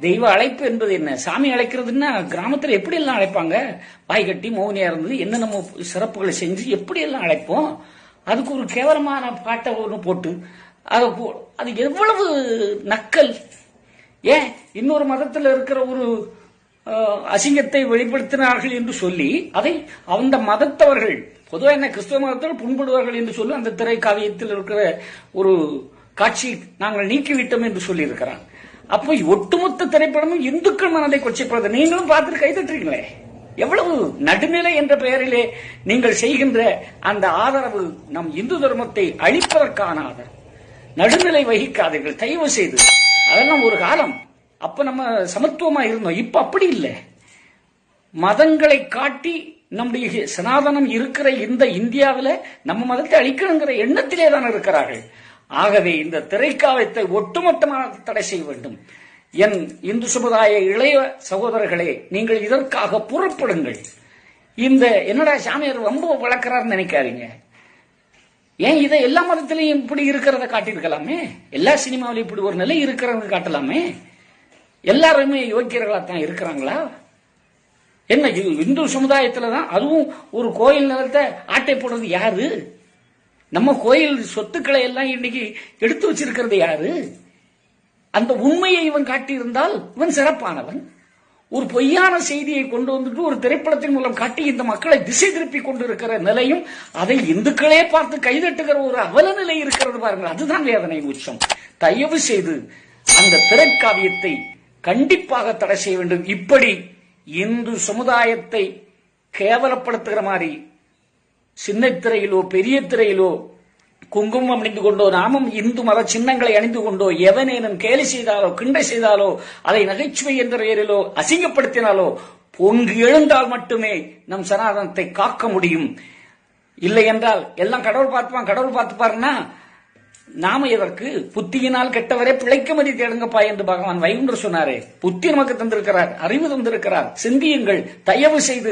தெய்வ அழைப்பு என்பது என்ன? சாமி அழைக்கிறதுன்னா கிராமத்துல எப்படி எல்லாம் அழைப்பாங்க? வாய் கட்டி மௌனியா இருந்தது என்ன நம்ம சிறப்புகளை செஞ்சு எப்படி எல்லாம் அழைப்போம்? அதுக்கு ஒரு கேவலமான பாட்டை ஒன்று போட்டு அதை போ- அது எவ்வளவு நக்கல். ஏன்? இன்னொரு மதத்தில் இருக்கிற ஒரு அஹ், அசிங்கத்தை வெளிப்படுத்தினார்கள் என்று சொல்லி அதை அந்த மதத்தவர்கள் பொதுவாக என்ன கிறிஸ்தவ மதத்தில் புண்படுவார்கள் என்று சொல்லி அந்த திரை காவியத்தில் இருக்கிற ஒரு காட்சி நாங்கள் நீக்கிவிட்டோம் என்று சொல்லியிருக்கிறான் அப்போ ஒட்டுமொத்த திரைப்படமும் இந்துக்கள் மனதை கொச்சைப்படுறது நீங்களும் பார்த்துட்டு கைதட்டுறீங்களே எவ்வளவு நடுநிலை என்ற பெயரிலே நீங்கள் செய்கின்ற அந்த ஆதரவு நம் இந்து தர்மத்தை அழிப்பதற்கான ஆதரவு. நடுநிலை வகிக்காதீர்கள் தயவு செய்து. அதெல்லாம் ஒரு காலம். அப்ப நம்ம சமத்துவமா இருந்தோம். இப்ப அப்படி இல்லை. மதங்களை காட்டி நம்முடைய சனாதனம் இருக்கிற இந்த இந்தியாவில் நம்ம மதத்தை அழிக்கணுங்கிற எண்ணத்திலே தான் இருக்கிறார்கள். ஆகவே இந்த திரைக்காவத்தை ஒட்டுமொத்தமாக தடை செய்ய வேண்டும். என் இந்து சமுதாய இளைய சகோதரர்களே நீங்கள் இதற்காக புறப்படுங்கள். இந்த என்னடா சாமியார் ரொம்ப வளர்க்கிறார்னு நினைக்காதீங்க. ஏன் இதை எல்லா மதத்திலையும் இப்படி இருக்கிறத காட்டியிருக்கலாமே? எல்லா சினிமாவிலும் இப்படி ஒரு நிலை இருக்கிறவங்க காட்டலாமே? எல்லாருமே யோக்கியர்களா தான் இருக்கிறாங்களா? என்ன இந்து சமுதாயத்துல தான் அதுவும் ஒரு கோயில் நிலத்தை ஆட்டை போடுறது யாரு? நம்ம கோயில் சொத்துக்களை எல்லாம் இன்னைக்கு எடுத்து வச்சிருக்கிறது யாரு? அந்த உண்மையை இவன் காட்டியிருந்தால் இவன் சிறப்பானவன். ஒரு பொய்யான செய்தியை கொண்டு வந்துட்டு ஒரு திரைப்படத்தின் மூலம் காட்டி இந்த மக்களை திசை திருப்பி கொண்டிருக்கிற நிலையும் அதை இந்துக்களே பார்த்து கைதட்டுகிற ஒரு அவல நிலை இருக்கிறது பாருங்கள். அதுதான் வேதனை உச்சம். தயவு செய்து அந்த திரைக்காவியத்தை கண்டிப்பாக தடை செய்ய வேண்டும். இப்படி இந்து சமுதாயத்தை கேவலப்படுத்துகிற மாதிரி சின்ன திரையிலோ பெரிய திரையிலோ குங்குமம் அணிந்து கொண்டோ நாமும் இந்து மத சின்னங்களை அணிந்து கொண்டோ எவனேனும் கேலி செய்தாலோ கிண்டை செய்தாலோ அதை நகைச்சுவை என்ற பெயரிலோ அசிங்கப்படுத்தினாலோ பொங்கு எழுந்தால் மட்டுமே நம் சனாதனத்தை காக்க முடியும். இல்லை என்றால் எல்லாம் கடவுள் பார்த்துப்பான் கடவுள் பார்த்துப்பாருன்னா நாம எதற்கு? புத்தியினால் கெட்டவரே பிழைக்க மதி தேடுங்கப்பா என்று பகவான் வைகுண்டர் சொன்னாரே. புத்தி நமக்கு தந்திருக்கிறார் அறிவு தந்திருக்கிறார். சிந்தியுங்கள் தயவு செய்து